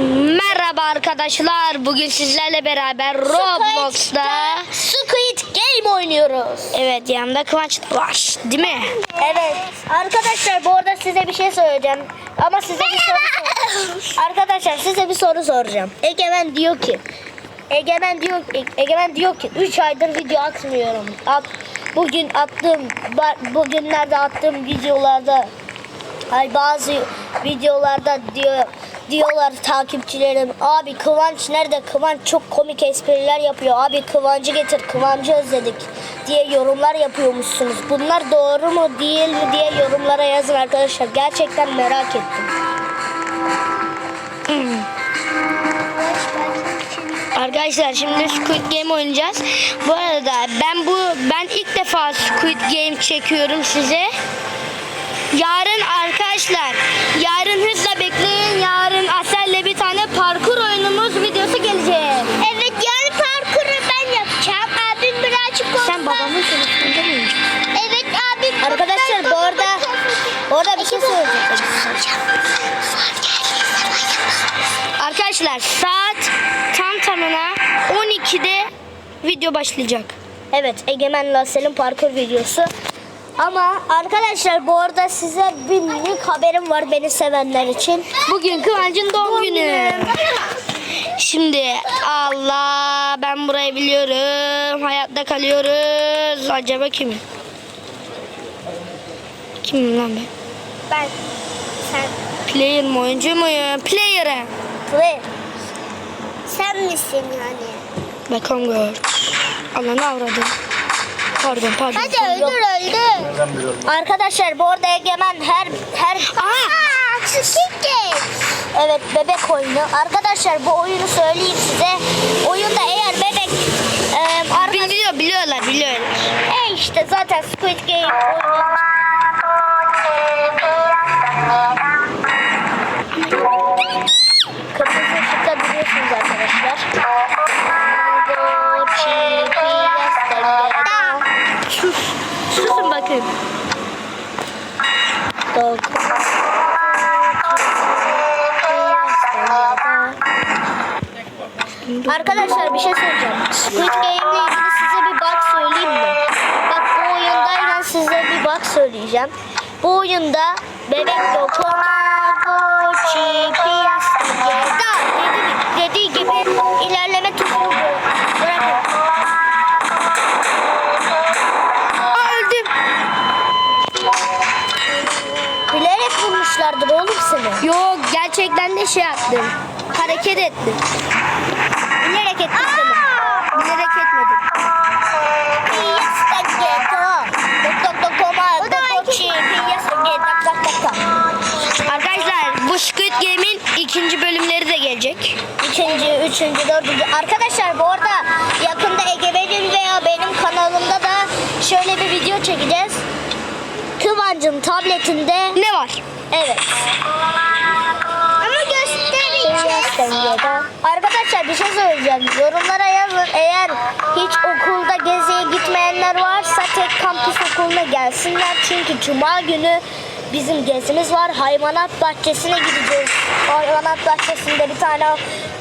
Merhaba arkadaşlar. Bugün sizlerle beraber Roblox'ta Squid Game oynuyoruz. Evet yanımda Kıvanç var. Değil mi? Evet. Arkadaşlar bu arada size bir şey söyleyeceğim. Ama size bir soru sor- Arkadaşlar size bir soru soracağım. Egemen diyor ki Egemen diyor Egemen diyor ki 3 aydır video atmıyorum. At, bugün attığım bugünlerde attığım videolarda ay bazı videolarda diyor diyorlar takipçilerim. Abi Kıvanç nerede? Kıvanç çok komik espriler yapıyor. Abi Kıvancı getir Kıvancı özledik diye yorumlar yapıyormuşsunuz. Bunlar doğru mu değil mi diye yorumlara yazın arkadaşlar. Gerçekten merak ettim. Arkadaşlar şimdi Squid Game oynayacağız. Bu arada ben bu ben ilk defa Squid Game çekiyorum size. Yarın arkadaşlar yarın hızla video başlayacak. Evet Egemen Lassel'in parkur videosu. Ama arkadaşlar bu arada size bir minik haberim var beni sevenler için. Bugün Kıvanç'ın doğum, Doğum günü. günü. Şimdi Allah ben burayı biliyorum. Hayatta kalıyoruz. Acaba kimin? Kimim lan ben? Ben sen Player mi oyuncu muyum? Player'ım. Claire. Sen misin yani? Beckham gör. Ananı avradım. Pardon pardon. Hadi öldür öldür. Arkadaşlar bu arada Egemen her her Aha! Evet bebek oyunu. Arkadaşlar bu oyunu söyleyeyim size. Oyunda eğer bebek e, Biliyor biliyorlar biliyorlar. E işte zaten Squid Game oyunu. Arkadaşlar bir şey söyleyeceğim. Squid Game ile ilgili size bir bug söyleyeyim mi? Bak bu oyundayken size bir bug söyleyeceğim. Bu oyunda bebek dokuma koçi piyastigeda dedi, dediği gibi ilerleme tuşunu bı- bırakın. Bilerek bulmuşlardır oğlum seni. Yok gerçekten de şey yaptım. Hareket ettim. Bilerek seni. Bilerek etmedim. Arkadaşlar bu Squid Game'in ikinci bölümleri de gelecek. İkinci, üçüncü, dördüncü. Arkadaşlar bu arada yakında Egemen'in veya benim kanalımda da şöyle bir video çekeceğiz. Kıvancın tabletinde Ne var? evet. Göstereceğiz. Arkadaşlar bir şey söyleyeceğim. Yorumlara yazın. Eğer hiç okulda geziye gitmeyenler varsa tek kampüs okuluna gelsinler. Çünkü cuma günü bizim gezimiz var. Hayvanat bahçesine gideceğiz. Hayvanat bahçesinde bir tane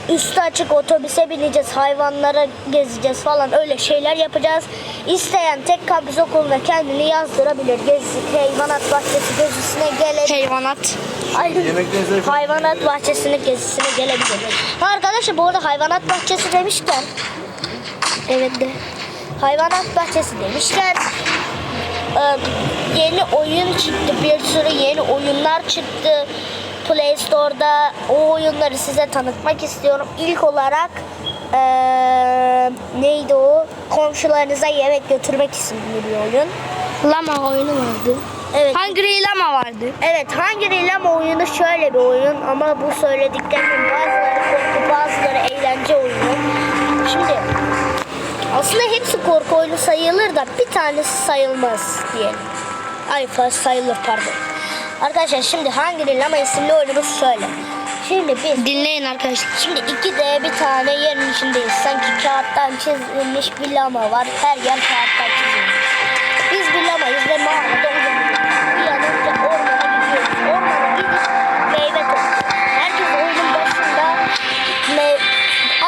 üstü açık otobüse bineceğiz. Hayvanlara gezeceğiz falan öyle şeyler yapacağız. İsteyen tek kampüs okuluna kendini yazdırabilir. Gezi, hayvanat bahçesi gezisine gelebilir. Hayvanat. Ay, hayvanat bahçesine gezisine gelebilir. Ha arkadaşlar bu arada hayvanat bahçesi demişken evet de hayvanat bahçesi demişken yeni oyun çıktı. Bir sürü yeni oyunlar çıktı. Play Store'da o oyunları size tanıtmak istiyorum. İlk olarak e, neydi o? Komşularınıza yemek götürmek isimli bir oyun. Lama oyunu vardı. Evet. Hungry Lama vardı. Evet hangi Rilem oyunu şöyle bir oyun ama bu söylediklerimin bazıları korku bazıları eğlence oyunu. Şimdi aslında hepsi korku oyunu sayılır da bir tanesi sayılmaz diyelim. Ay sayılır pardon. Arkadaşlar şimdi hangi dinleme isimli oyunumuz şöyle. Şimdi biz dinleyin arkadaşlar. Şimdi iki de bir tane yerin içindeyiz. Sanki kağıttan çizilmiş bir lama var. Her yer kağıttan çizilmiş. Biz bir lamayız ve mağarada uyanıyoruz. Uyanınca ormana gidiyoruz. Meyve topluyoruz. Herkes oyunun başında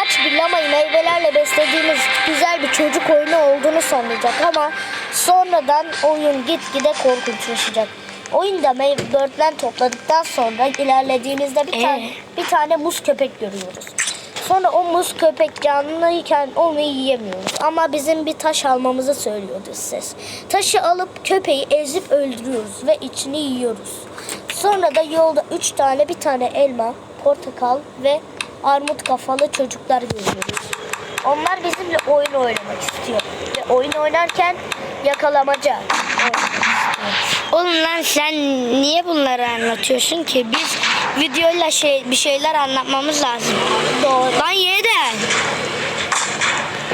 aç bir meyvelerle beslediğimiz güzel bir çocuk oyunu olduğunu sanacak ama sonradan oyun gitgide korkunçlaşacak. Oyunda böğürtlen topladıktan sonra ilerlediğinizde bir tane bir tane muz köpek görüyoruz. Sonra o muz köpek canlıyken onu yiyemiyoruz. Ama bizim bir taş almamızı söylüyordu ses. Taşı alıp köpeği ezip öldürüyoruz ve içini yiyoruz. Sonra da yolda üç tane bir tane elma, portakal ve armut kafalı çocuklar görüyoruz. Onlar bizimle oyun oynamak istiyor. Ve oyun oynarken yakalamaca oynamak istiyor. Oğlum lan sen niye bunları anlatıyorsun ki? Biz videoyla şey bir şeyler anlatmamız lazım. Doğru. Lan yeniden.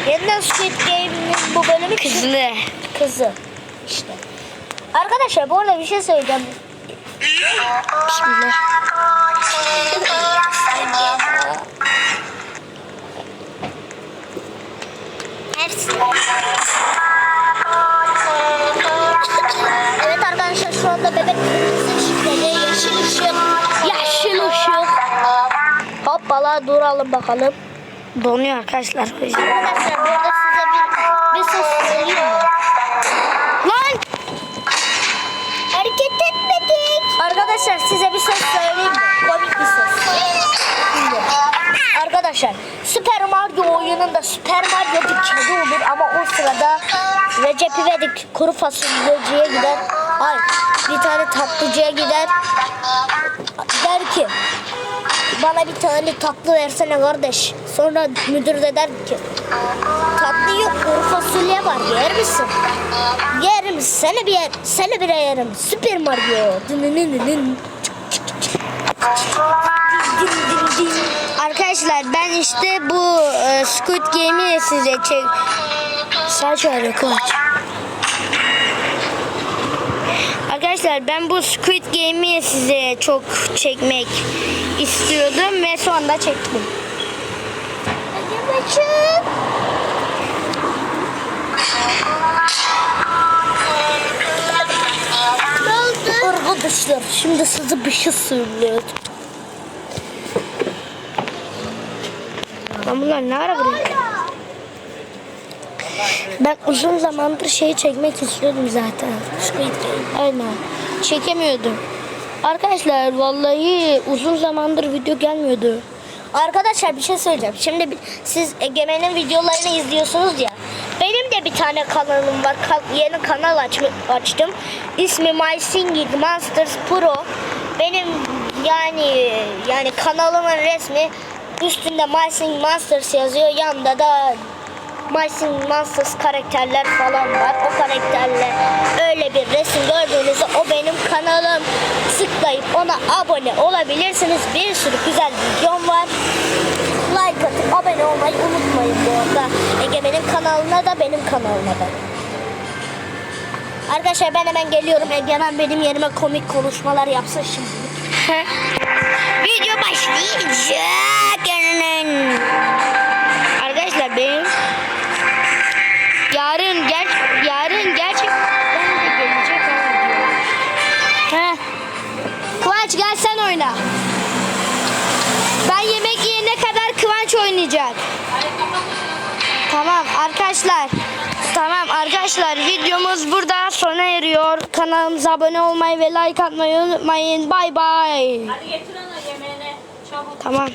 Yeniden Squid Game'in bu bölümü Kızlı. kızı. İşte. Arkadaşlar bu arada bir şey söyleyeceğim. Bismillah. Duralım bakalım. Donuyor arkadaşlar. Arkadaşlar burada size bir, bir söz söyleyeyim mi? Lan! Hareket etmedik. Arkadaşlar size bir söz söyleyeyim mi? Komik bir. Şimdi, Arkadaşlar Super Mario oyununda Super Mario bir kedi olur ama o sırada Recep İvedik kuru fasulyeciye gider. Ay bir tane tatlıcıya gider. Der ki bana bir tane tatlı versene kardeş. Sonra müdür de der ki tatlı yok kuru fasulye var yer misin? Yerim seni bir yer, seni bir yerim. Süper Mario. Dınınınının. Arkadaşlar ben işte bu e, Squid Game'i size çek... Saç var koç. Arkadaşlar ben bu Squid Game'i size çok çekmek istiyordum ve sonunda çektim. Hadi oldu? Arkadaşlar şimdi size bir şey söyleyeyim. Ben bunlar ne ara buraya? Ben uzun zamandır şey çekmek istiyordum zaten. Aynen. Çekemiyordum. Arkadaşlar vallahi uzun zamandır video gelmiyordu. Arkadaşlar bir şey söyleyeceğim. Şimdi siz Egemen'in videolarını izliyorsunuz ya. Benim de bir tane kanalım var. Ka- yeni kanal açm- açtım. İsmi My Singing Monsters Pro. Benim yani yani kanalımın resmi üstünde My Singing Monsters yazıyor. Yanında da Singing Monsters karakterler falan var. O karakterle öyle bir resim gördüğünüzde o benim kanalım. Tıklayıp ona abone olabilirsiniz. Bir sürü güzel videom var. Like atıp abone olmayı unutmayın bu arada. Egemen'in kanalına da benim kanalıma da. Arkadaşlar ben hemen geliyorum. Egemen benim yerime komik konuşmalar yapsın şimdi. Video başlayacak. Oynayacak. Tamam arkadaşlar. Tamam arkadaşlar videomuz burada sona eriyor. Kanalımıza abone olmayı ve like atmayı unutmayın. Bay bay. Hadi getir onu yemeğine. Çabuk. Tamam.